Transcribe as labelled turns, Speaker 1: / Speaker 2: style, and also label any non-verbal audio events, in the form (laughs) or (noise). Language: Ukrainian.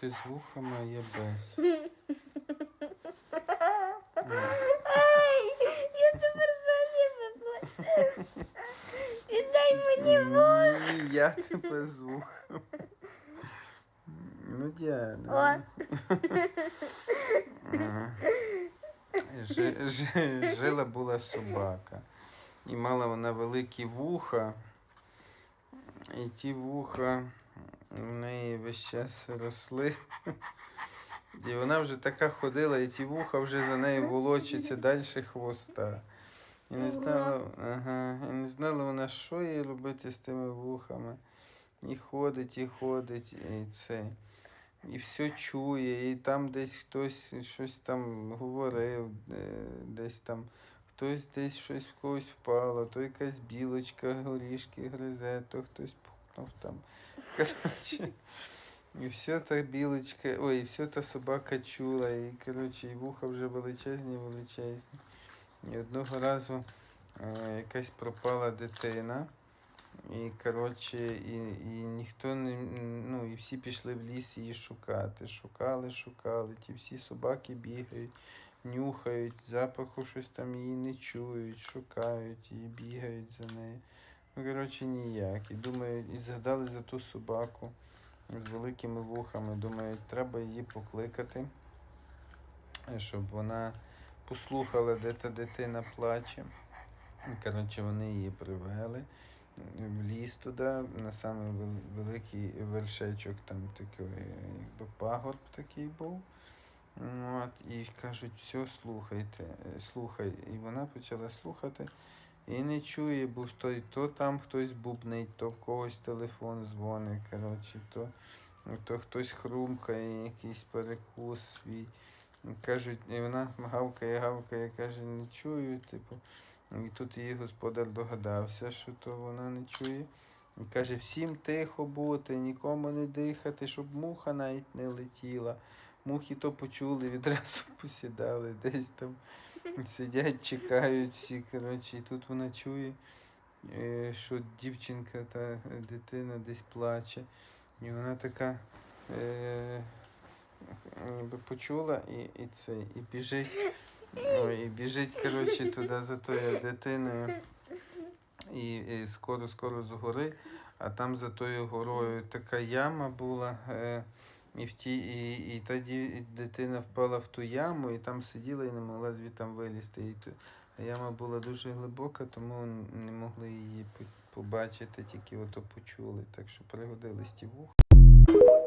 Speaker 1: ти з вухами, я без.
Speaker 2: Ай, я тепер взагалі безлась. Віддай мені вух.
Speaker 1: Ні, я тебе з вухами. Ну. Діана. Жи- жи- Жила була собака. І мала вона великі вуха. І ті вуха в неї весь час росли. І вона вже така ходила, і ті вуха вже за нею волочаться далі хвоста. І не знала, ага, і не знала вона, що їй робити з тими вухами. І ходить, і ходить, і це. І все чує, і там десь хтось щось там говорив, е, десь там хтось десь щось в когось впало, то якась білочка горішки гризе, то хтось пукнув там. (laughs) Коротше, і все та білочка, ой, і все та собака чула, і коротше, і вуха вже величезні, величезні. І одного разу е, якась пропала дитина. І коротше, і, і ніхто не ну, і всі пішли в ліс її шукати. Шукали, шукали. Ті всі собаки бігають, нюхають, запаху щось там її не чують, шукають її, бігають за нею. Ну, коротше, ніяк. І думають, і згадали за ту собаку з великими вухами. Думають, треба її покликати, щоб вона послухала, де та дитина плаче. Коротше, вони її привели в ліс туди, на самий великий вершечок, там такий, якби пагорб такий був. От, і кажуть, все, слухайте, слухай. І вона почала слухати і не чує, бо то, то там хтось бубнить, то в когось телефон дзвонить, коротше, то, то хтось хрумкає, якийсь перекус свій. Кажуть, і вона гавкає, гавкає, каже, не чую, типу. І тут її господар догадався, що то вона не чує. І каже, всім тихо бути, нікому не дихати, щоб муха навіть не летіла. Мухи то почули, відразу (laughs) посідали, десь там сидять, чекають всі. Коротше, і тут вона чує, е, що дівчинка та дитина десь плаче. І вона така е, ніби почула і, і це, і біжить. Ой, і біжить, коротше, туди за тою дитиною. І, і скоро, скоро з гори, а там за тою горою така яма була. Е, і, в ті, і, і тоді дитина впала в ту яму і там сиділа і не могла звідти вилізти. І ту, яма була дуже глибока, тому не могли її по- побачити, тільки ото почули. Так що пригодились ті вуха.